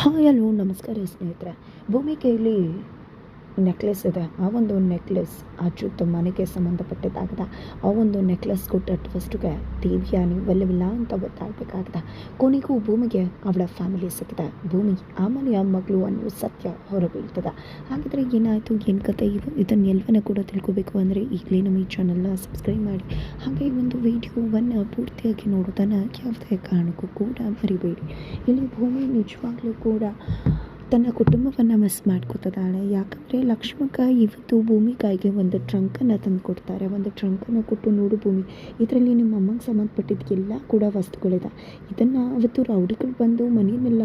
Hi hello ನಮಸ್ಕಾರ ಸ್ನೇಹಿತರೆ. ಭೂಮಿ ಕೈಲಿ ನೆಕ್ಲೆಸ್ ಇದೆ. ಆ ಒಂದು ನೆಕ್ಲೆಸ್ ಅಚ್ಚುತ್ತ ಮನೆಗೆ ಸಂಬಂಧಪಟ್ಟಿದ್ದಾಗದ. ಆ ಒಂದು ನೆಕ್ಲೆಸ್ ಕೊಟ್ಟ ಫಸ್ಟ್ಗೆ ದೇವಿಯಾನಿ ಒಲ್ಲವಿಲ್ಲ ಅಂತ ಗೊತ್ತಾಗಬೇಕಾಗದ. ಕೊನೆಗೂ ಭೂಮಿಗೆ ಅವಳ ಫ್ಯಾಮಿಲಿ ಸಿಕ್ಕಿದೆ. ಭೂಮಿ ಆ ಮನೆಯ ಮಗಳು ಅನ್ನೋ ಸತ್ಯ ಹೊರಬೀಳ್ತದೆ. ಹಾಗಿದ್ರೆ ಏನಾಯಿತು? ಏನು ಕತೆ ಇವು ಇದನ್ನೆಲ್ಲವನ್ನ ಕೂಡ ತಿಳ್ಕೊಬೇಕು ಅಂದರೆ ಈಗಲೇ ನಮ್ಮ ಈ ಚಾನಲ್ನ ಸಬ್ಸ್ಕ್ರೈಬ್ ಮಾಡಿ. ಹಾಗೆ ಈ ಒಂದು ವಿಡಿಯೋವನ್ನು ಪೂರ್ತಿಯಾಗಿ ನೋಡೋದನ್ನು ಯಾವುದೇ ಕಾರಣಕ್ಕೂ ಕೂಡ ಮರಿಬೇಡಿ. ಇಲ್ಲಿ ಭೂಮಿ ನಿಜವಾಗ್ಲೂ ಕೂಡ ತನ್ನ ಕುಟುಂಬವನ್ನು ಮಿಸ್ ಮಾಡ್ಕೊತಿದ್ದಾಳೆ. ಯಾಕಂದರೆ ಲಕ್ಷ್ಮಕ ಇವತ್ತು ಭೂಮಿಕಾಯಿಗೆ ಒಂದು ಟ್ರಂಕನ್ನು ತಂದು ಕೊಡ್ತಾರೆ ಒಂದು ಟ್ರಂಕನ್ನು ಕೊಟ್ಟು ನೋಡು ಭೂಮಿ, ಇದರಲ್ಲಿ ನಿಮ್ಮ ಅಮ್ಮಂಗೆ ಸಂಬಂಧಪಟ್ಟಿದ್ದು ಎಲ್ಲ ಕೂಡ ವಸ್ತುಗಳಿದೆ. ಇದನ್ನು ಅವತ್ತು ರೌಡಿಗಳು ಬಂದು ಮನೆಯನ್ನೆಲ್ಲ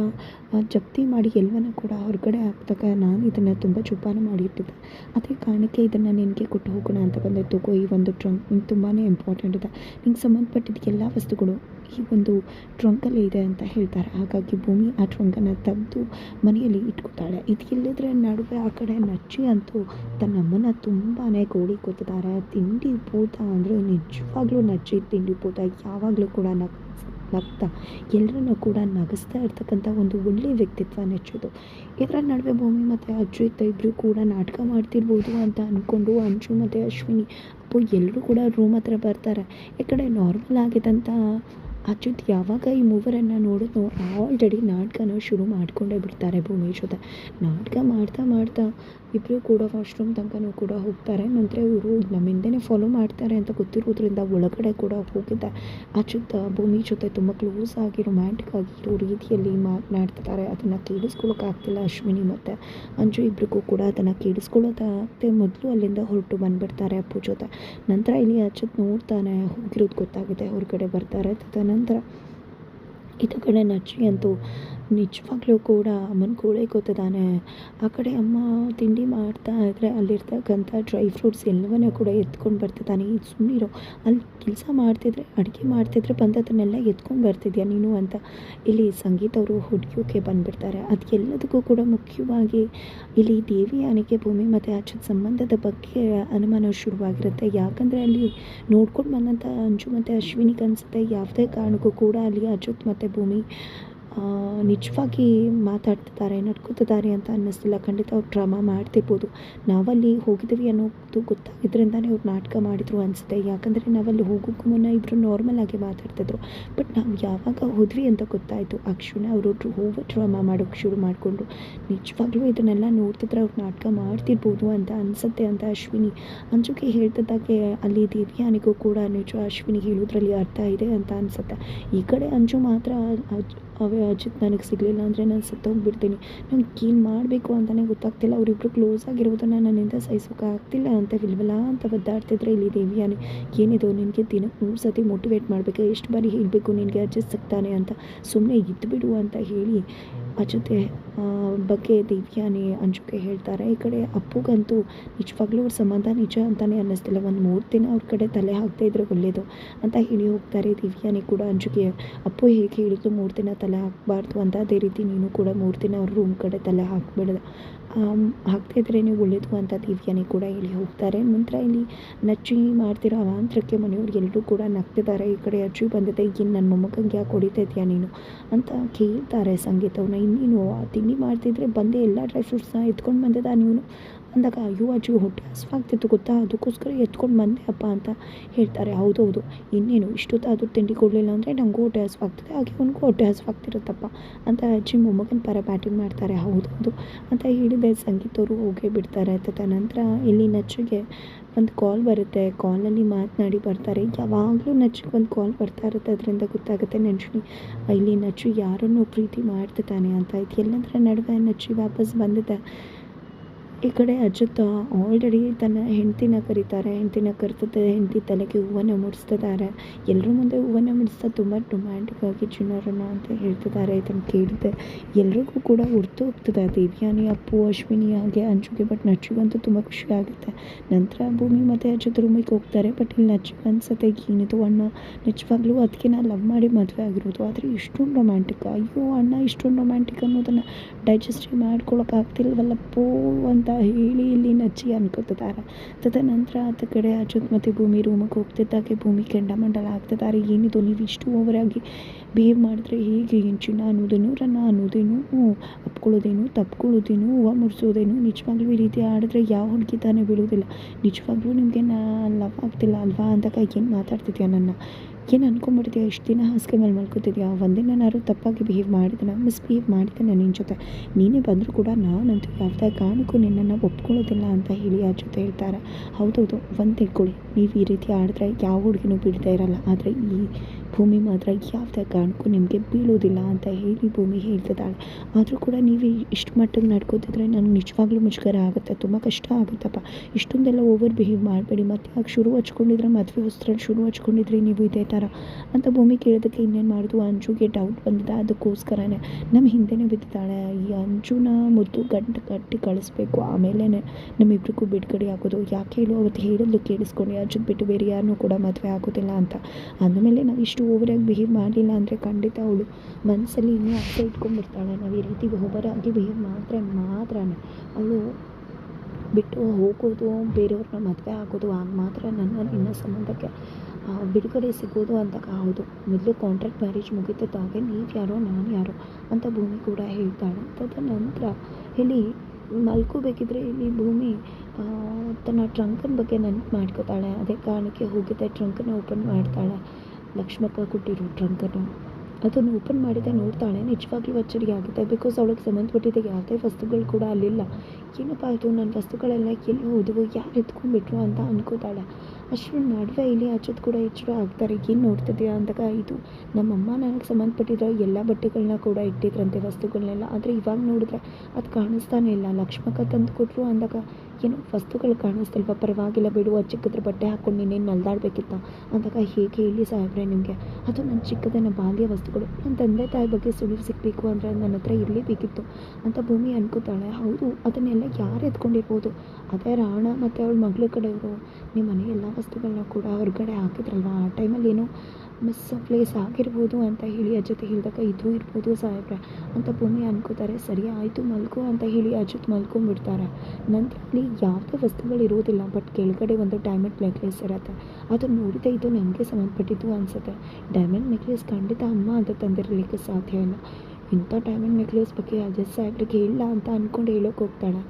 ಜಪ್ತಿ ಮಾಡಿ ಎಲ್ಲವನ್ನ ಕೂಡ ಹೊರಗಡೆ ಹಾಕಿದಾಗ ನಾನು ಇದನ್ನು ತುಂಬ ಜೋಪಾನ ಮಾಡಿಟ್ಟಿದ್ದೆ ಅದೇ ಕಾರಣಕ್ಕೆ ಇದನ್ನು ನಿನಗೆ ಕೊಟ್ಟು ಹೋಗೋಣ ಅಂತ ಬಂದೆ. ತಗೋ, ಈ ಒಂದು ಟ್ರಂಕ್ ನಿಂಗೆ ತುಂಬಾ ಇಂಪಾರ್ಟೆಂಟ್ ಇದೆ. ನಿಂಗೆ ಸಂಬಂಧಪಟ್ಟಿದ್ದ ಎಲ್ಲ ವಸ್ತುಗಳು ಈ ಒಂದು ಟ್ರಂಕಲ್ಲಿ ಇದೆ ಅಂತ ಹೇಳ್ತಾರೆ. ಹಾಗಾಗಿ ಭೂಮಿ ಆ ಟ್ರಂಕನ್ನು ತೆಗೆದು ಮನೆಯಲ್ಲಿ ಇಟ್ಕೊತಾಳೆ ಇದು ಇಲ್ಲದ್ರೆ ನಡುವೆ ಆ ಕಡೆ ನಚ್ಚಿ ಅಂತೂ ತನ್ನ ಅಮ್ಮನ ತುಂಬಾ ಗೋಳಿ ಕೂತಿದ್ದಾರೆ ತಿಂಡಿ ಭೂತ ಅಂದರೆ ನಿಜವಾಗ್ಲೂ ನಚ್ಚಿ ತಿಂಡಿ ಭೂತ ಯಾವಾಗಲೂ ಕೂಡ ನಗ್, ನಗ್ತಾ ಎಲ್ಲರನ್ನೂ ಕೂಡ ನಗಿಸ್ತಾ ಇರ್ತಕ್ಕಂಥ ಒಂದು ಒಳ್ಳೆಯ ವ್ಯಕ್ತಿತ್ವ ನೆಚ್ಚೋದು. ಇದರ ನಡುವೆ ಭೂಮಿ ಮತ್ತು ಅಜ್ಜು ಇತ್ತ ಇಬ್ಬರು ಕೂಡ ನಾಟಕ ಮಾಡ್ತಿರ್ಬೋದು ಅಂತ ಅಂದ್ಕೊಂಡು ಅಂಜು ಮತ್ತು ಅಶ್ವಿನಿ, ಅಪ್ಪು ಎಲ್ಲರೂ ಕೂಡ ರೂಮ್ ಹತ್ರ ಬರ್ತಾರೆ. ಈ ಕಡೆ ನಾರ್ಮಲ್ ಆಗಿದ್ದಂಥ ಅಚ್ಯುತ್ ಯಾವಾಗ ಈ ಮೂವರನ್ನು ನೋಡಿದ್ನೋ ಆಲ್ರೆಡಿ ನಾಟಕನ ಶುರು ಮಾಡಿಕೊಂಡೇ ಬಿಡ್ತಾರೆ ಭೂಮಿ ಜೊತೆ. ನಾಟಕ ಮಾಡ್ತಾ ಮಾಡ್ತಾ ಇಬ್ಬರು ಕೂಡ ವಾಶ್ರೂಮ್ ತನಕನೂ ಕೂಡ ಹೋಗ್ತಾರೆ. ನಂತರ ಇವರು ನಮ್ಮ ಹಿಂದೆನೇ ಫಾಲೋ ಮಾಡ್ತಾರೆ ಅಂತ ಗೊತ್ತಿರೋದ್ರಿಂದ ಒಳಗಡೆ ಕೂಡ ಹೋಗಿದ್ದೆ ಅಚ್ಯುತ್ ಭೂಮಿ ಜೊತೆ ತುಂಬ ಕ್ಲೋಸ್ ಆಗಿ ರೊಮ್ಯಾಂಟಿಕ್ ಆಗಿರೋ ರೀತಿಯಲ್ಲಿ ಮಾತನಾಡ್ತಿದ್ದಾರೆ. ಅದನ್ನು ಕೇಳಿಸ್ಕೊಳ್ಳೋಕ್ಕಾಗ್ತಿಲ್ಲ ಅಶ್ವಿನಿ ಮತ್ತು ಅಂಜು. ಇಬ್ಬರಿಗೂ ಕೂಡ ಅದನ್ನು ಕೇಳಿಸ್ಕೊಳ್ಳೋದಾಗ್ತೆ ಮೊದಲು ಅಲ್ಲಿಂದ ಹೊರಟು ಬಂದುಬಿಡ್ತಾರೆ ಅಪ್ಪು ಜೊತೆ. ನಂತರ ಇಲ್ಲಿ ಅಚ್ಯುತ್ ನೋಡ್ತಾನೆ, ಹೋಗಿರೋದು ಗೊತ್ತಾಗಿದೆ, ಹೊರಗಡೆ ಬರ್ತಾರೆ. ತದನಂತರ ಇದು ಕಡೆ ನಚ್ಚಿ ಅಂತೂ ನಿಜವಾಗ್ಲೂ ಕೂಡ ಅಮ್ಮನ ಕೂಳೆ ಗೊತ್ತಿದ್ದಾನೆ ಆ ಕಡೆ ಅಮ್ಮ ತಿಂಡಿ ಮಾಡ್ತಾ ಇದ್ದರೆ ಅಲ್ಲಿರ್ತಕ್ಕಂಥ ಡ್ರೈ ಫ್ರೂಟ್ಸ್ ಎಲ್ಲವನ್ನೂ ಕೂಡ ಎತ್ಕೊಂಡು ಬರ್ತಿದ್ದಾನೆ. ಇದು ಸುಮ್ಮನಿರೋ ಅಲ್ಲಿ ಕೆಲಸ ಮಾಡ್ತಿದ್ರೆ, ಅಡುಗೆ ಮಾಡ್ತಿದ್ರೆ ಬಂದದನ್ನೆಲ್ಲ ಎತ್ಕೊಂಡು ಬರ್ತಿದ್ಯಾ ನೀನು ಅಂತ. ಇಲ್ಲಿ ಸಂಗೀತ ಅವರು ಹುಡುಗಿಯೋಕೆ ಬಂದುಬಿಡ್ತಾರೆ. ಅದಕ್ಕೆಲ್ಲದಕ್ಕೂ ಕೂಡ ಮುಖ್ಯವಾಗಿ ಇಲ್ಲಿ ದೇವಿ ಆನೆಗೆ ಭೂಮಿ ಮತ್ತು ಆಚದ ಸಂಬಂಧದ ಬಗ್ಗೆ ಅನುಮಾನ ಶುರುವಾಗಿರುತ್ತೆ. ಯಾಕಂದರೆ ಅಲ್ಲಿ ನೋಡ್ಕೊಂಡು ಬಂದಂಥ ಅಂಜು ಮತ್ತು ಅಶ್ವಿನಿಗೆ ಅನಿಸುತ್ತೆ. ಯಾವುದೇ ಕಾರಣಕ್ಕೂ ಕೂಡ ಅಲ್ಲಿ ಅಚ್ಯುತ್ ಮತ್ತು ಭೂಮಿ ನಿಜವಾಗಿ ಮಾತಾಡ್ತಿದ್ದಾರೆ, ನಡ್ಕೋತಿದ್ದಾರೆ ಅಂತ ಅನ್ನಿಸ್ತಿಲ್ಲ. ಖಂಡಿತ ಅವ್ರು ಡ್ರಾಮಾ ಮಾಡ್ತಿರ್ಬೋದು. ನಾವಲ್ಲಿ ಹೋಗಿದ್ದೀವಿ ಅನ್ನೋದು ಗೊತ್ತಾಗಿದ್ದರಿಂದನೇ ಅವ್ರು ನಾಟಕ ಮಾಡಿದ್ರು ಅನಿಸುತ್ತೆ. ಯಾಕಂದರೆ ನಾವಲ್ಲಿ ಹೋಗೋಕ್ಕೂ ಮುನ್ನ ಇಬ್ಬರು ನಾರ್ಮಲ್ ಆಗಿ ಮಾತಾಡ್ತಿದ್ರು. ಬಟ್ ನಾವು ಯಾವಾಗ ಹೋದ್ವಿ ಅಂತ ಗೊತ್ತಾಯಿತು. ಆ ಅವರು ಹೋಗೋ ಡ್ರಾಮಾ ಮಾಡೋಕ್ಕೆ ಶುರು ಮಾಡಿಕೊಂಡ್ರು. ನಿಜವಾಗ್ಲೂ ಇದನ್ನೆಲ್ಲ ನೋಡ್ತಿದ್ರೆ ಅವ್ರು ನಾಟಕ ಮಾಡ್ತಿರ್ಬೋದು ಅಂತ ಅನಿಸುತ್ತೆ ಅಂತ ಅಶ್ವಿನಿ. ಅಂಜುಗೆ ಹೇಳ್ತಿದ್ದಾಗೆ, ಅಲ್ಲಿ ದಿವ್ಯಾನಿಗೂ ಕೂಡ ನಿಜ ಅಶ್ವಿನಿ ಹೇಳೋದ್ರಲ್ಲಿ ಅರ್ಥ ಇದೆ ಅಂತ ಅನಿಸುತ್ತೆ. ಈ ಕಡೆ ಅಂಜು ಮಾತ್ರ ಅವೇ ಅಜಿತ್ ನನಗೆ ಸಿಗಲಿಲ್ಲ ಅಂದರೆ ನಾನು ಸತ್ತೋಗ್ಬಿಡ್ತೀನಿ. ನಂಗೆ ಏನು ಮಾಡಬೇಕು ಅಂತಲೇ ಗೊತ್ತಾಗ್ತಿಲ್ಲ. ಅವರಿಬ್ಬರು ಕ್ಲೋಸ್ ಆಗಿರೋದನ್ನು ನನ್ನಿಂದ ಸಹಿಸೋಕೆ ಆಗ್ತಿಲ್ಲ ಅಂತ ವಿಲ್ವಲ್ಲ ಅಂತ ಒದ್ದಾಡ್ತಿದ್ರೆ ಇಲ್ಲಿ ದೇವಿಯಾನೆ, ಏನಿದು ನಿನಗೆ ದಿನಕ್ಕೆ ಮೂರು ಸತಿ ಮೋಟಿವೇಟ್ ಮಾಡಬೇಕು, ಎಷ್ಟು ಬಾರಿ ಹೇಳಬೇಕು ನಿನಗೆ ಅಜಿತ್ ಸಿಗ್ತಾನೆ ಅಂತ ಸುಮ್ಮನೆ ಇದ್ದುಬಿಡು ಅಂತ ಹೇಳಿ ಅಜತೆ ಬಗ್ಗೆ ದಿವ್ಯಾನಿ ಅಂಜುಕೆ ಹೇಳ್ತಾರೆ. ಈ ಕಡೆ ಅಪ್ಪುಗಂತೂ ನಿಜವಾಗ್ಲೂ ಅವ್ರ ಸಂಬಂಧ ನಿಜ ಅಂತಲೇ ಅನ್ನಿಸ್ತಿಲ್ಲ. ಒಂದು ಮೂರು ದಿನ ಅವ್ರ ಕಡೆ ತಲೆ ಹಾಕ್ತಾ ಇದ್ರೆ ಒಳ್ಳೆಯದು ಅಂತ ಹೇಳಿ ಹೋಗ್ತಾರೆ ದಿವ್ಯಾನಿ ಕೂಡ ಅಂಜುಗೆ. ಅಪ್ಪು ಹೇಗೆ ಹೇಳಿದ್ರು, ಮೂರು ದಿನ ತಲೆ ಹಾಕಬಾರ್ದು ಅಂತ. ಅದೇ ರೀತಿ ನೀನು ಕೂಡ ಮೂರು ದಿನ ಅವ್ರ ರೂಮ್ ಕಡೆ ತಲೆ ಹಾಕ್ಬಿಡ್ದೆ ಹಾಕ್ತಾ ನೀವು ಒಳ್ಳೇದು ಅಂತ ದಿವ್ಯಾನಿ ಕೂಡ ಹೇಳಿ ಹೋಗ್ತಾರೆ. ನಂತರ ಇಲ್ಲಿ ನಚ್ಚಿ ಮಾಡ್ತಿರೋ ಅವಾಂತರಕ್ಕೆ ಮನೆಯವ್ರು ಎಲ್ಲರೂ ಕೂಡ ನಗ್ತಿದ್ದಾರೆ. ಈ ಕಡೆ ಅಜ್ಜಿ ಬಂದಿದೆ. ಏನು ನನ್ನ ಮೊಮ್ಮಗಂಗೆ ಯಾಕೆ ಹೊಡಿತಾ ಇದೆಯಾ ನೀನು? ಅಂತ ಕೇಳ್ತಾರೆ ಸಂಗೀತವ್ರನ್ನ ಇನ್ನೇನು ತಿಂಡಿ ಮಾಡ್ತಿದ್ರೆ ಬಂದೆ ಎಲ್ಲ ಡ್ರೈ ಫ್ರೂಟ್ಸ್ನ ಎತ್ಕೊಂಡು ಬಂದಿದ್ದ ನೀನು? ಅಂದಾಗ, ಅಯ್ಯೋ ಅಜ್ಜಿ ಹೊಟ್ಟೆ ಹಸುವಾಗ್ತಿತ್ತು ಗೊತ್ತಾ? ಅದಕ್ಕೋಸ್ಕರ ಎತ್ಕೊಂಡು ಬಂದೆ, ಅಪ್ಪ ಅಂತ ಹೇಳ್ತಾರೆ. ಹೌದೌದು. ಇನ್ನೇನು, ಇಷ್ಟೊತ್ತಾದರೂ ತಿಂಡಿ ಕೊಡಲಿಲ್ಲ ಅಂದರೆ ನನಗೂ ಹೊಟ್ಟೆ ಹಸುವಾಗ್ತದೆ. ಹಾಗೆ ಅವನಿಗೂ ಹೊಟ್ಟೆ ಹಸುವಾಗ್ತಿರುತ್ತಪ್ಪ ಅಂತ ಅಜ್ಜಿ ಮೊಮ್ಮಗನ ಪರ ಬ್ಯಾಟಿಂಗ್ ಮಾಡ್ತಾರೆ. ಹೌದೌದು. ಅಂತ ಹೇಳಿದೆ ಸಂಗೀತವರು ಹೋಗೇ ಬಿಡ್ತಾರೆ. ತದನಂತರ ಇಲ್ಲಿ ನಚ್ಚಿಗೆ ಒಂದು ಕಾಲ್ ಬರುತ್ತೆ. ಕಾಲಲ್ಲಿ ಮಾತನಾಡಿ ಬರ್ತಾರೆ. ಯಾವಾಗಲೂ ನಚ್ಚಿಗೆ ಒಂದು ಕಾಲ್ ಬರ್ತಾ ಇರುತ್ತೆ. ಅದರಿಂದ ಗೊತ್ತಾಗುತ್ತೆ ನಚ್ಚಿನಿ ಇಲ್ಲಿ ನಚ್ಚು ಯಾರನ್ನು ಪ್ರೀತಿ ಮಾಡ್ತಿದ್ದಾನೆ ಅಂತ. ಇದು ಎಲ್ಲಂದ್ರೆ ನಡುವೆ ನಚ್ಚಿ ವಾಪಸ್ ಬಂದಿದೆ. ಈ ಕಡೆ ಅಜ್ಜುತ್ತ ಆಲ್ರೆಡಿ ತನ್ನ ಹೆಂಡ್ತಿನ ಕರೀತಾರೆ. ಹೆಂಡ್ತಿನ ಕರೆತದೆ ಹೆಂಡತಿ ತಲೆಗೆ ಹೂವನ್ನು ಮುಡಿಸ್ತಿದ್ದಾರೆ. ಎಲ್ಲರ ಮುಂದೆ ಹೂವನ್ನು ಮುಡಿಸ್ತಾ ತುಂಬ ರೊಮ್ಯಾಂಟಿಕ್ ಆಗಿ ಚಿನ್ನರನ್ನ ಅಂತ ಹೇಳ್ತಿದ್ದಾರೆ. ಇದನ್ನು ಕೇಳಿದೆ. ಎಲ್ರಿಗೂ ಕೂಡ ಹೊರ್ತು ಹೋಗ್ತದೆ. ದೇವ್ಯಾನಿ, ಅಪ್ಪು, ಅಶ್ವಿನಿ ಹಾಗೆ ಅಂಜುಗೆ ಬಟ್ ನಚ್ಚಿಗಂತೂ ತುಂಬ ಖುಷಿ ಆಗುತ್ತೆ. ನಂತರ ಭೂಮಿ ಮತ್ತು ಅಜಿತ್ ರೂಮಿಗೆ ಹೋಗ್ತಾರೆ ಬಟ್ ಇಲ್ಲಿ ನಚ್ಚಿಗೆ ಅನ್ಸುತ್ತೆ, ಏನಿದು ಅಣ್ಣ? ನಿಜವಾಗ್ಲೂ ಅದಕ್ಕೆ ನಾನು ಲವ್ ಮಾಡಿ ಮದುವೆ ಆಗಿರೋದು. ಆದರೆ ಇಷ್ಟೊಂದು ರೊಮ್ಯಾಂಟಿಕ್ ಅಯ್ಯೋ ಅಣ್ಣ, ಇಷ್ಟೊಂದು ರೊಮ್ಯಾಂಟಿಕ್ ಅನ್ನೋದನ್ನು ಡೈಜೆಸ್ಟ್ ಮಾಡ್ಕೊಳಕ್ಕಾಗ್ತಿಲ್ವಲ್ಲಪ್ಪೋ ಅಂತ ಹೇಳಿ ಇಲ್ಲಿ ನಚ್ಚಿ ಅನ್ಕೋತಿದ್ದಾರೆ. ತದನಂತರ ಆತ ಕಡೆ ಅಚ್ಯುತ್ ಮತ್ತು ಭೂಮಿ ರೂಮಕ್ಕೆ ಹೋಗ್ತಿದ್ದಾಗೆ ಭೂಮಿ ಕೆಂಡಮಂಡಲ ಆಗ್ತಿದ್ದಾರೆ ಏನಿದು ನೀವು ಇಷ್ಟು ಓವರಾಗಿ ಬಿಹೇವ್ ಮಾಡಿದ್ರೆ ಹೇಗೆ ಚಿನ್ನ ಅನ್ನೋದೇನು, ರನ್ನ ಅನ್ನೋದೇನು ಅಪ್ಕೊಳ್ಳೋದೇನು, ತಪ್ಕೊಳ್ಳೋದೇನು, ಹೂವು ಮುಡಿಸೋದೇನು ನಿಜವಾಗ್ಲೂ ಈ ರೀತಿ ಆಡಿದ್ರೆ ಯಾವ ಹುಡುಗಿ ತಾನೇ ಬೀಳೋದಿಲ್ಲ. ನಿಜವಾಗ್ಲೂ ನಿಮಗೆ ನಾ ಲವ್ ಆಗ್ತಿಲ್ಲ ಅಲ್ವಾ ಅಂದಾಗ ಏನು ಮಾತಾಡ್ತಿದ್ಯಾ ನನ್ನ? ಏನು ಅನ್ಕೊಂಬಿಡ್ತೀಯ ಇಷ್ಟು ದಿನ ಹಾಸಿಗೆ ಮೇಲೆ ಮಲ್ಕೋತಿದ್ಯಾ? ನಾನು ತಪ್ಪಾಗಿ ಬಿಹೇವ್ ಮಾಡಿದೆ ಮಿಸ್ಬಿಹೇವ್ ಮಾಡಿದ್ದೇನೆ ನಿನ್ನ ಜೊತೆ? ನೀನೇ ಬಂದರೂ ಕೂಡ ನಾನಂತೂ ಯಾವುದೇ ಕಾರಣಕ್ಕೂ ನಿನ್ನನ್ನು ಒಪ್ಕೊಳ್ಳೋದಿಲ್ಲ ಅಂತ ಹೇಳಿ ಆ ಜೊತೆ ಹೇಳ್ತಾರೆ ಹೌದೌದು, ಒಂದು ತಿಳ್ಕೊಳ್ಳಿ ನೀವು ಈ ರೀತಿ ಆಡಿದ್ರೆ ಯಾವ ಹುಡುಗಿನೂ ಬಿಡ್ತಾ ಇರಲ್ಲ. ಆದರೆ ಈ ಭೂಮಿ ಮಾತ್ರ ಯಾವುದೇ ಕಾರಣಕ್ಕೂ ನಿಮಗೆ ಬೀಳೋದಿಲ್ಲ ಅಂತ ಹೇಳಿ ಭೂಮಿ ಹೇಳ್ತಿದ್ದಾಳೆ. ಆದರೂ ಕೂಡ ನೀವು ಇಷ್ಟು ಮಟ್ಟಿಗೆ ನಡ್ಕೋತಿದ್ರೆ ನನಗೆ ನಿಜವಾಗ್ಲೂ ಮುಜುಗರ ಆಗುತ್ತೆ. ತುಂಬ ಕಷ್ಟ ಆಗುತ್ತಪ್ಪ. ಇಷ್ಟೊಂದೆಲ್ಲ ಓವರ್ ಬಿಹೇವ್ ಮಾಡಬೇಡಿ. ಮತ್ತೆ ಯಾಕೆ ಶುರು ಹಚ್ಕೊಂಡಿದ್ರೆ ಮದುವೆ ಹೊಸ್ತ್ರಲ್ಲಿ ಶುರು ಹಚ್ಕೊಂಡಿದ್ರಿ ನೀವು ಇದೇ ಥರ ಅಂತ ಭೂಮಿ ಕೇಳೋದಕ್ಕೆ ಇನ್ನೇನು ಮಾಡಿದ್ವು ಅಂಜುಗೆ ಡೌಟ್ ಬಂದಿದೆ. ಅದಕ್ಕೋಸ್ಕರನೇ ನಮ್ಮ ಹಿಂದೆನೇ ಬಿದ್ದಿದ್ದಾಳೆ. ಈ ಅಂಜುನ ಮುದ್ದು ಗಂಟು ಕಟ್ಟಿ ಕಳಿಸ್ಬೇಕು. ಆಮೇಲೆ ನಮ್ಮಿಬ್ರಿಗೂ ಬಿಡುಗಡೆ ಆಗೋದು. ಯಾಕೆ ಹೇಳು? ಅವತ್ತು ಹೇಳಲು ಕೇಳಿಸ್ಕೊಂಡು. ಅಂಜುಗೆ ಬಿಟ್ಟು ಬೇರೆ ಯಾರನ್ನೂ ಕೂಡ ಮದುವೆ ಆಗೋದಿಲ್ಲ ಅಂತ. ಅಂದಮೇಲೆ ನಾವು ಇಷ್ಟು ಓವರಾಗಿ ಬಿಹೇವ್ ಮಾಡಲಿಲ್ಲ ಅಂದರೆ ಖಂಡಿತ ಅವಳು ಮನಸ್ಸಲ್ಲಿ ಇನ್ನೂ ಅರ್ಥ ಇಟ್ಕೊಂಡ್ಬಿಡ್ತಾಳೆ. ನಾವು ಈ ರೀತಿ ಓವರಾಗಿ ಬಿಹೇವ್ ಮಾಡಿದ್ರೆ ಮಾತ್ರ ಅವಳು ಬಿಟ್ಟು ಹೋಗೋದು, ಬೇರೆಯವ್ರನ್ನ ಮದುವೆ ಆಗೋದು ಆಗ ಮಾತ್ರ ನನ್ನ ನಿನ್ನ ಸಂಬಂಧಕ್ಕೆ ಬಿಡುಗಡೆ ಸಿಗೋದು ಅಂತ ಹೌದು. ಮೊದಲು ಕಾಂಟ್ರಾಕ್ಟ್ ಮ್ಯಾರೇಜ್ ಮುಗಿತಿದ್ದಾಗೆ ನೀವು ಯಾರೋ, ನಾನು ಯಾರೋ ಅಂತ ಭೂಮಿ ಕೂಡ ಹೇಳ್ತಾಳೆ. ತದನಂತರ ಇಲ್ಲಿ ಮಲ್ಕೋಬೇಕಿದ್ರೆ ಇಲ್ಲಿ ಭೂಮಿ ತನ್ನ ಟ್ರಂಕನ ಬಗ್ಗೆ ನೆನಪು ಮಾಡ್ಕೋತಾಳೆ. ಅದೇ ಕಾರಣಕ್ಕೆ ಹೋಗಿದ್ದೆ ಟ್ರಂಕನ್ನು ಓಪನ್ ಮಾಡ್ತಾಳೆ. ಲಕ್ಷ್ಮಕ್ಕ ಕೊಟ್ಟಿರೋ ಟ್ರಂಕನ್ನು. ಅದನ್ನು ಓಪನ್ ಮಾಡಿದೆ ನೋಡ್ತಾಳೆ. ನಿಜವಾಗ್ಲೂ ಅಚ್ಚರಿ ಆಗುತ್ತೆ ಬಿಕಾಸ್ ಅವಳಿಗೆ ಸಂಬಂಧಪಟ್ಟಿದ್ದ ಯಾವುದೇ ವಸ್ತುಗಳು ಕೂಡ ಅಲ್ಲಿಲ್ಲ. ಏನಪ್ಪ ಇದು? ನನ್ನ ವಸ್ತುಗಳೆಲ್ಲ ಎಲ್ಲಿ ಹೋದವು? ಯಾರು ಎತ್ಕೊಂಡ್ಬಿಟ್ರು ಅಂತ ಅನ್ಕೋತಾಳೆ. ಅಷ್ಟರ ನಡುವೆ ಇಲ್ಲಿ ಅಚ್ಚದ್ ಕೂಡ ಎಚ್ಚರ ಆಗ್ತಾರೆ. ಏನು ನೋಡ್ತಿದ್ಯಾ ಅಂದಾಗ ಇದು, ನಮ್ಮಮ್ಮ ನನಗೆ ಸಂಬಂಧಪಟ್ಟಿರೋ ಎಲ್ಲ ಬಟ್ಟೆಗಳನ್ನ ಕೂಡ ಇಟ್ಟಿದ್ರಂತೆ ವಸ್ತುಗಳನ್ನೆಲ್ಲ ಆದರೆ ಇವಾಗ ನೋಡಿದ್ರೆ ಅದು ಕಾಣಿಸ್ತಾನೇ ಇಲ್ಲ. ಲಕ್ಷ್ಮಕ್ಕ ತಂದು ಕೊಟ್ಟರು ಅಂದಾಗ ಏನೋ ವಸ್ತುಗಳು ಕಾಣಿಸ್ತಿಲ್ವ? ಪರವಾಗಿಲ್ಲ ಬಿಡು ಅದು ಚಿಕ್ಕದ್ರ ಬಟ್ಟೆ ಹಾಕ್ಕೊಂಡು ನೀನೇನು ನಲ್ದಾಡಬೇಕಿತ್ತ? ಅಂದಾಗ ಹೇಗೆ ಹೇಳಿ ಸಾಹೇಬ್ರೆ ನಿಮಗೆ, ಅದು ನನ್ನ ಚಿಕ್ಕದನ್ನ ಬಾಲ್ಯ ವಸ್ತುಗಳು. ನನ್ನ ತಂದೆ ತಾಯಿ ಬಗ್ಗೆ ಸುಳಿವು ಸಿಗಬೇಕು ಅಂದರೆ ನನ್ನ ಹತ್ರ ಇರಲೇಬೇಕಿತ್ತು ಅಂತ ಭೂಮಿ ಅನ್ಕೋತಾಳೆ. ಹೌದು, ಅದನ್ನೆಲ್ಲ ಯಾರು ಎತ್ಕೊಂಡಿರ್ಬೋದು? ಅದೇ ರಾಣ ಮತ್ತು ಅವಳ ಮಗಳ ಕಡೆಯವರು. ನಿಮ್ಮ ಮನೆ ಎಲ್ಲ ವಸ್ತುಗಳನ್ನ ಕೂಡ ಹೊರಗಡೆ ಹಾಕಿದ್ರಲ್ವ? ಆ ಟೈಮಲ್ಲಿ ಏನೋ ಮಿಸ್ ಪ್ಲೇಸ್ ಆಗಿರ್ಬೋದು ಅಂತ ಹೇಳಿ ಅಜ್ಜತೆ ಹೇಳಿದಾಗ ಇದು ಇರ್ಬೋದು ಸಾಹೇಬ್ರೆ. ಅಂತ ಭೂಮಿ ಅನ್ಕೋತಾರೆ. ಸರಿ, ಆಯಿತು ಮಲ್ಕೋ ಅಂತ ಹೇಳಿ ಅಜಿತ್ ಮಲ್ಕೊಂಡ್ಬಿಡ್ತಾರೆ. ನಂತರ ಅಲ್ಲಿ ಯಾವುದೇ ವಸ್ತುಗಳು ಇರೋದಿಲ್ಲ, ಬಟ್ ಕೆಳಗಡೆ ಒಂದು ಡೈಮಂಡ್ ನೆಕ್ಲೆಸ್ ಇರತ್ತೆ. ಅದು ನೋಡಿದ ಇದು ನನಗೆ ಸಂಬಂಧಪಟ್ಟಿದ್ದು ಅನಿಸುತ್ತೆ. ಡೈಮಂಡ್ ನೆಕ್ಲೆಸ್ ಖಂಡಿತ ಅಮ್ಮ ಅಂತ ತಂದಿರಲಿಕ್ಕೆ ಸಾಧ್ಯ ಇಲ್ಲ. ಇಂಥ ಡೈಮಂಡ್ ನೆಕ್ಲೆಸ್ ಬಗ್ಗೆ ಅಜಯ್ ಸಾಹೇಬ್ರಿಗೆ ಹೇಳ ಅಂತ ಅಂದ್ಕೊಂಡು ಹೇಳೋಕೆ ಹೋಗ್ತಾಳೆ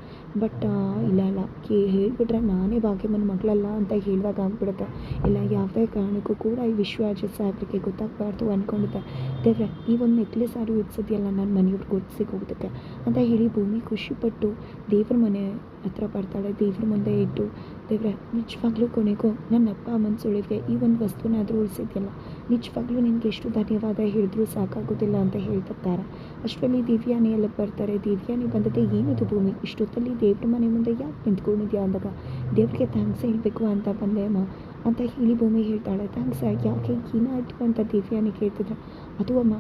ಬಟ್ ಇಲ್ಲ ಇಲ್ಲ. ಕೇ, ಹೇಳಿಬಿಟ್ರೆ ನಾನೇ ಭಾಗ್ಯಮ್ಮನ ಮಗಳಲ್ಲ ಅಂತ ಹೇಳಿದಾಗ ಆಗ್ಬಿಡುತ್ತೆ. ಇಲ್ಲ, ಯಾವುದೇ ಕಾರಣಕ್ಕೂ ಕೂಡ ಈ ವಿಶ್ವ ಅಜಯ್ ಸಾಹೇಬ್ರಿಗೆ ಗೊತ್ತಾಗಬಾರ್ದು ಅಂದ್ಕೊಂಡಿದ್ದೆ ದೇವ್ರೆ, ಈ ಒಂದು ನೆಕ್ಲೆಸ್ ಆರು ಇಡ್ಸೋದಿಲ್ಲ ನನ್ನ ಮನೆಯವ್ರಿಗೆ ಗೊತ್ತಿಸಿ ಹೋಗೋದಕ್ಕೆ ಅಂತ ಹೇಳಿ ಭೂಮಿ ಖುಷಿಪಟ್ಟು ದೇವ್ರ ಮನೆ ಹತ್ರ ಬರ್ತಾಳೆ. ದೇವ್ರ ಮುಂದೆ ಇಟ್ಟು ದೇವ್ರೆ, ನಿಜವಾಗ್ಲೂ ಕೊನೆಗೂ ನನ್ನ ಅಪ್ಪ ಅಮ್ಮನ ಈ ಒಂದು ವಸ್ತುನಾದರೂ ಉಳಿಸಿದ್ಯಲ್ಲ? ನಿಜವಾಗ್ಲೂ ನಿನಗೆ ಎಷ್ಟು ಧನ್ಯವಾದ ಹೇಳಿದ್ರು ಸಾಕಾಗೋದಿಲ್ಲ ಅಂತ ಹೇಳ್ತಿರ್ತಾರೆ ಅಷ್ಟರಲ್ಲಿ ದಿವ್ಯಾನಿ ಎಲ್ಲ ಬರ್ತಾರೆ. ದಿವ್ಯಾನಿ ಬಂದದೆ ಏನಿದು ಭೂಮಿ? ಇಷ್ಟೊತ್ತಲ್ಲಿ ದೇವ್ರ ಮನೆ ಮುಂದೆ ಯಾಕೆ ನಿಂತ್ಕೊಂಡಿದ್ಯಾ ಅಂದಾಗ? ದೇವ್ರಿಗೆ ಥ್ಯಾಂಕ್ಸ್ ಹೇಳಬೇಕು ಅಂತ ಬಂದೆ ಅಮ್ಮ. ಅಂತ ಹೇಳಿ ಭೂಮಿ ಹೇಳ್ತಾಳೆ. ಥ್ಯಾಂಕ್ಸ್ ಯಾಕೆ ಏನಾಯಿತು ಅಂತ ದಿವ್ಯಾನಿ ಕೇಳ್ತಿದ್ರೆ ಅದು ಅಮ್ಮ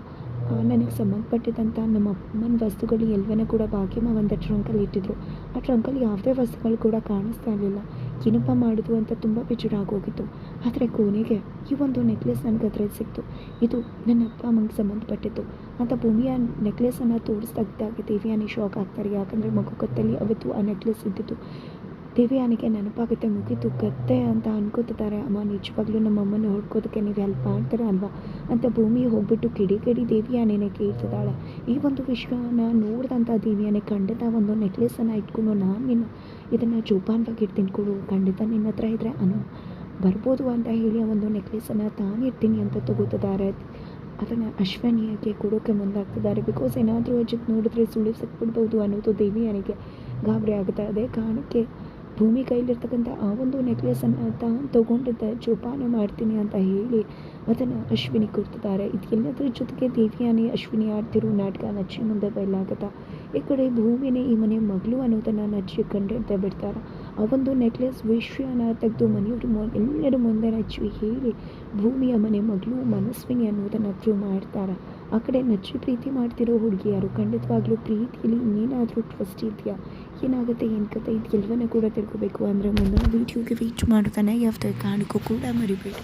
ನನಗೆ ಸಂಬಂಧಪಟ್ಟಿದ್ದಂಥ ನಮ್ಮ ಅಮ್ಮನ ವಸ್ತುಗಳು ಎಲ್ಲವನ್ನೂ ಕೂಡ ಭಾಗ್ಯಮ್ಮ ಒಂದು ಟ್ರಂಕಲ್ಲಿ ಇಟ್ಟಿದ್ರು. ಆ ಟ್ರಂಕಲ್ಲಿ ಯಾವುದೇ ವಸ್ತುಗಳು ಕೂಡ ಕಾಣಿಸ್ತಾ ಇರಲಿಲ್ಲ. ಏನಪ್ಪ ಮಾಡಿದ್ವು ಅಂತ ತುಂಬ ಬೇಜಾರಾಗೋಗಿತ್ತು. ಆದರೆ ಕೊನೆಗೆ ಈ ಒಂದು ನೆಕ್ಲೆಸ್ ನನಗೆ ಅದ್ರಲ್ಲಿ ಸಿಕ್ತು. ಇದು ನನ್ನ ಅಪ್ಪ ಅಮ್ಮಂಗೆ ಸಂಬಂಧಪಟ್ಟಿತ್ತು ಅಂತ ಭೂಮಿಯ ನೆಕ್ಲೆಸನ್ನು ತೋರಿಸ್ದಾಗ ದೇವಿಯಾನಿ ಶಾಕ್ ಆಗ್ತಾರೆ. ಯಾಕಂದರೆ ಮಗು ಕತ್ತಲ್ಲಿ ಅವತ್ತು ಆ ನೆಕ್ಲೆಸ್ ಇದ್ದಿತ್ತು ದೇವಿಯಾನಿಗೆ ನೆನಪಾಗುತ್ತೆ ಮುಗೀತು ಕತ್ತೆ ಅಂತ ಅನ್ಕೋತಿದ್ದಾರೆ. ಅಮ್ಮ, ನಿಜವಾಗ್ಲೂ ನಮ್ಮ ಅಮ್ಮನ ಹುಡ್ಕೋದಕ್ಕೆ ನೀವು ಹೆಲ್ಪ್ ಮಾಡ್ತೀರಾ ಅಲ್ವಾ? ಅಂತ ಭೂಮಿ ಹೋಗ್ಬಿಟ್ಟು ಕಿಡಿ ಕಿಡಿ ದೇವಿಯಾನೇನೆ ಕೇಳ್ತಿದ್ದಾಳೆ. ಈ ಒಂದು ವಿಷಯನ ನೋಡಿದಂಥ ದೇವಿಯಾನೆ ಖಂಡಿತ ಒಂದು ನೆಕ್ಲೆಸನ್ನು ಇಟ್ಕೊಂಡು, ನಾನು ನಿನ್ನ ಇದನ್ನು ಜೋಪಾನವಾಗಿ ಇಡ್ತೀನಿ ಕೊಡು, ಖಂಡಿತ ನಿನ್ನ ಹತ್ರ ಇದ್ದರೆ ಅನು, ಬರ್ಬೋದು ಅಂತ ಹೇಳಿ ಒಂದು ನೆಕ್ಲೆಸನ್ನು ಇಡ್ತೀನಿ ಅಂತ ತಗೋತಿದ್ದಾರೆ. ಅದನ್ನು ಅಶ್ವನಿಯಾಗಿ ಕೊಡೋಕ್ಕೆ ಮುಂದಾಗ್ತಿದ್ದಾರೆ. ಬಿಕಾಸ್ ಏನಾದರೂ ಅಜಿತ್ ನೋಡಿದ್ರೆ ಸುಳಿವು ಸಿಕ್ಬಿಡ್ಬೋದು ಅನ್ನೋದು ದೇವಿಯಾನಿಗೆ ಗಾಬರಿ ಆಗುತ್ತೆ ಅದೇ ಕಾರಣಕ್ಕೆ ಭೂಮಿ ಕೈಲಿರ್ತಕ್ಕಂಥ ಆ ಒಂದು ನೆಕ್ಲೆಸನ್ನು ತಾನು ತಗೊಂಡಿದ್ದ ಜೋಪಾನ ಮಾಡ್ತೀನಿ ಅಂತ ಹೇಳಿ ಅದನ್ನು ಅಶ್ವಿನಿ ಕೊಡ್ತಿದ್ದಾರೆ ಇದೆಲ್ಲದರ ಜೊತೆಗೆ ದೇವಿಯಾನಿ, ಅಶ್ವಿನಿ ಆಡ್ತಿರೋ ನಾಟಕ ನಚ್ಚಿ ಮುಂದೆ ಬಯಲಾಗತ್ತ ಈ ಕಡೆ ಭೂಮಿನೇ ಈ ಮನೆ ಮಗಳು ಅನ್ನೋದನ್ನು ನಚ್ಚಿ ಕಂಡಿಡ್ತಾ ಬಿಡ್ತಾರೆ. ಆ ಒಂದು ನೆಕ್ಲೆಸ್ ವಿಷಯನ ತೆಗೆದು ಮನೆಯವರು ಮೊ, ಎಲ್ಲರ ಮುಂದೆ ನಚ್ಚಿ ಹೇಳಿ ಭೂಮಿಯ ಮನೆ ಮಗಳು ಮನಸ್ವಿನಿ ಅನ್ನೋದನ್ನು ಪ್ರೂವ್ ಮಾಡ್ತಾರೆ. ಆ ಕಡೆ ನಚ್ಚಿ ಪ್ರೀತಿ ಮಾಡ್ತಿರೋ ಹುಡುಗಿಯಾರು ಖಂಡಿತವಾಗ್ಲೂ ಪ್ರೀತಿಯಲ್ಲಿ ಇನ್ನೇನಾದರೂ ಟ್ರಸ್ಟ್ ಇದೆಯಾ? ಏನಾಗುತ್ತೆ? ಏನು ಕತೆ? ಇದು ಎಲ್ಲವನ್ನೂ ಕೂಡ ತಿಳ್ಕೋಬೇಕು. ಅಂದರೆ ಮುಂದಿನ ವೀಡಿಯೋಗೆ ರೀಚ್ ಮಾಡ್ತಾನೆ ಯಾವುದೇ ಕಾರಣಕ್ಕೂ ಕೂಡ ಮರಿಬೇಡಿ.